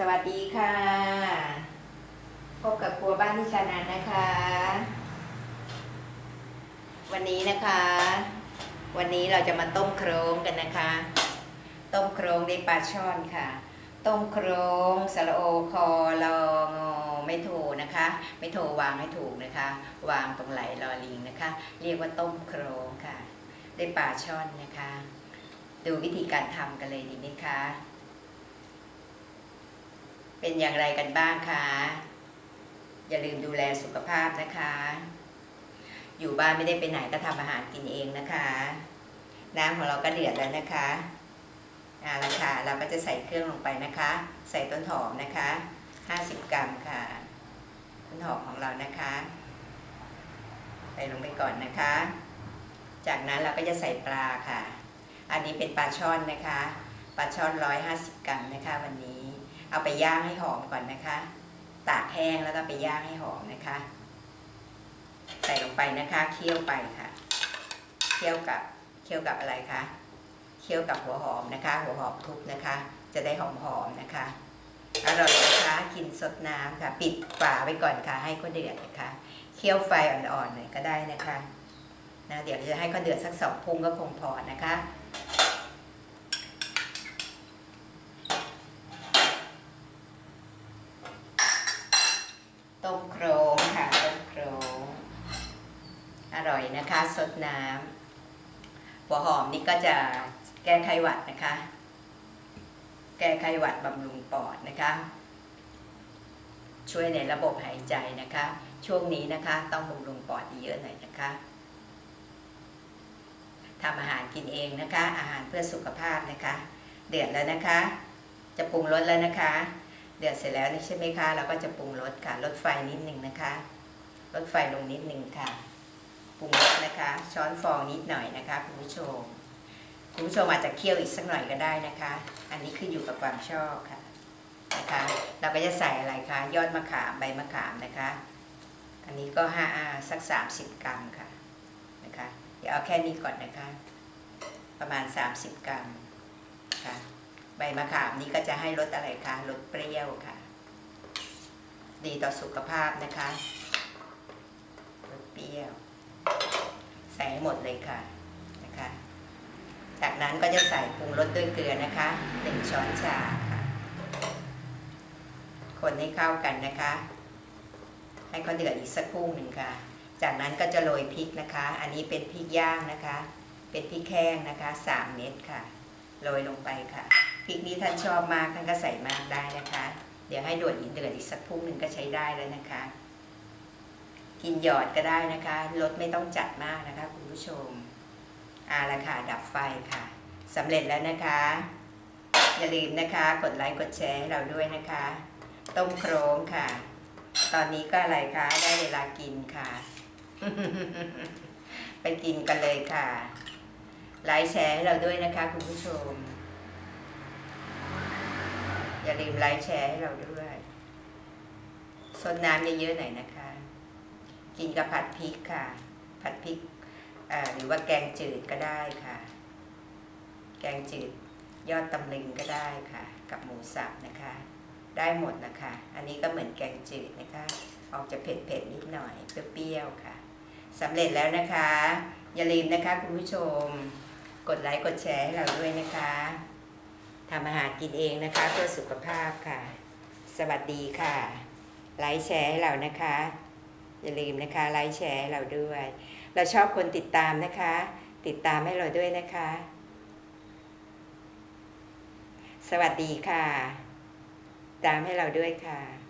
สวัสดีค่ะ พบกับครัวบ้านที่ชานันนะคะ วันนี้นะคะ วันนี้เราจะมาต้มโครงกันนะคะ ต้มโครงด้ปลาช่อนค่ะ ต้มโครงสระโอคอลองไม่โทนะคะ ไม่โทวางให้ถูกนะคะ วางตรงไหลลอลิงนะคะ เรียกว่าต้มโครงค่ะด้ปลาช่อนนะคะ ดูวิธีการทำกันเลยดีไหมคะ เป็นอย่างไรกันบ้างคะอย่าลืมดูแลสุขภาพนะคะ อยู่บ้านไม่ได้ไปไหนก็ทำอาหารกินเองนะคะ น้ำของเราก็เดือดแล้วนะคะเอาละค่ะเราก็จะใส่เครื่องลงไปนะคะ ใส่ต้นหอมนะคะ 50 กรัมค่ะ ต้นหอมของเรานะคะ ใส่ลงไปก่อนนะคะ จากนั้นเราก็จะใส่ปลาค่ะ อันนี้เป็นปลาช่อนนะคะ ปลาช่อน 150 กรัมนะคะวันนี้ เอาไปย่างให้หอมก่อนนะคะ ตากแห้งแล้วก็ไปย่างให้หอมนะคะ ใส่ลงไปนะคะเคี่ยวไปค่ะเคี่ยวกับเคี่ยวกับอะไรคะเคี่ยวกับหัวหอมนะคะ หัวหอมทุบนะคะ จะได้หอมๆนะคะอร่อยนะคะกินสดน้ำค่ะ ปิดฝาไว้ก่อนค่ะ ให้ก็เดือดนะคะเคี่ยวไฟอ่อนๆหน่อยก็ได้นะคะนะเดี๋ยวจะให้ก็เดือดสักสองพุงก็คงพอนะคะ ต้มโครงค่ะ ต้มโครง อ ร่อยนะคะสดน้ำหัวหอมนี่ก็จะแก้ไขหวัดนะคะ แก้ไขหวัดบำรุงปอดนะคะ ช่วยในระบบหายใจนะคะ ช่วงนี้นะคะต้องบำรุงปอดเยอะหน่อยนะคะทำอาหารกินเองนะคะ อาหารเพื่อสุขภาพนะคะ เดือดแล้วนะคะ จะปรุงรสแล้วนะคะ เดือดเสร็จแล้วนี่ใช่ไหมคะ เราก็จะปรุงรสค่ะลดไฟนิดหนึ่งนะคะลดไฟลงนิดหนึ่งค่ะ ปรุงรสนะคะ ช้อนฟองนิดหน่อยนะคะคุณผู้ชมคุณผู้ชมอาจจะเคี่ยวอีกสักหน่อยก็ได้นะคะ อันนี้คืออยู่กับความชอบค่ะนะคะ เราก็จะใส่อะไรคะยอดมะขามใบมะขามนะคะ อันนี้ก็ห้าอาสัก30กรัมค่ะนะคะเดี๋ยวเอาแค่นี้ก่อนนะคะ ประมาณ30กรัมค่ะ ใบมะขามนี้ก็จะให้รสอะไรคะรสเปรี้ยวค่ะ ดีต่อสุขภาพนะคะรสเปรี้ยว ใส่ให้หมดเลยค่ะนะคะ จากนั้นก็จะใส่ปรุงรสด้วยเกลือนะคะหนึ่งช้อนชาค่ะ คนให้เข้ากันนะคะ ให้เขาเดือดอีกสักครู่หนึ่งค่ะ จากนั้นก็จะโรยพริกนะคะ อันนี้เป็นพริกย่างนะคะ เป็นพริกแห้งนะคะสามเม็ดค่ะโรยลงไปค่ะพริกนี้ท่านชอบมากท่านก็ใส่มากได้นะคะ เดี๋ยวให้ดวดอีกเดือดอีกสักพุ่งหนึ่งก็ใช้ได้แล้วนะคะ กินหยอดก็ได้นะคะรสไม่ต้องจัดมากนะคะคุณผู้ชมอาละค่ะดับไฟค่ะสำเร็จแล้วนะคะ อย่าลืมนะคะ กดไลค์กดแชร์ให้เราด้วยนะคะ ต้มโครงค่ะ ตอนนี้ก็อะไรคะได้เวลากินค่ะ ไปกินกันเลยค่ะ ไลค์แชร์ให้เราด้วยนะคะ คุณผู้ชม อย่าลืมไลค์แชร์ให้เราด้วยซดน้ำเยอะๆหน่อยนะคะ กินกับผัดพริกค่ะ ผัดพริกหรือว่าแกงจืดก็ได้ค่ะ แกงจืดยอดตำลึงก็ได้ค่ะ กับหมูสับนะคะ ได้หมดนะคะ อันนี้ก็เหมือนแกงจืดนะคะ ออกจะเผ็ดๆนิดหน่อยเปรี้ยวๆค่ะสำเร็จแล้วนะคะ อย่าลืมนะคะคุณผู้ชม กดไลค์กดแชร์ให้เราด้วยนะคะทำอาหารกินเองนะคะเพื่อสุขภาพค่ะ สวัสดีค่ะ ไลค์แชร์ให้เรานะคะ อย่าลืมนะคะไลค์แชร์เราด้วย เราชอบคนติดตามนะคะ ติดตามให้เราด้วยนะคะ สวัสดีค่ะ ตามให้เราด้วยค่ะ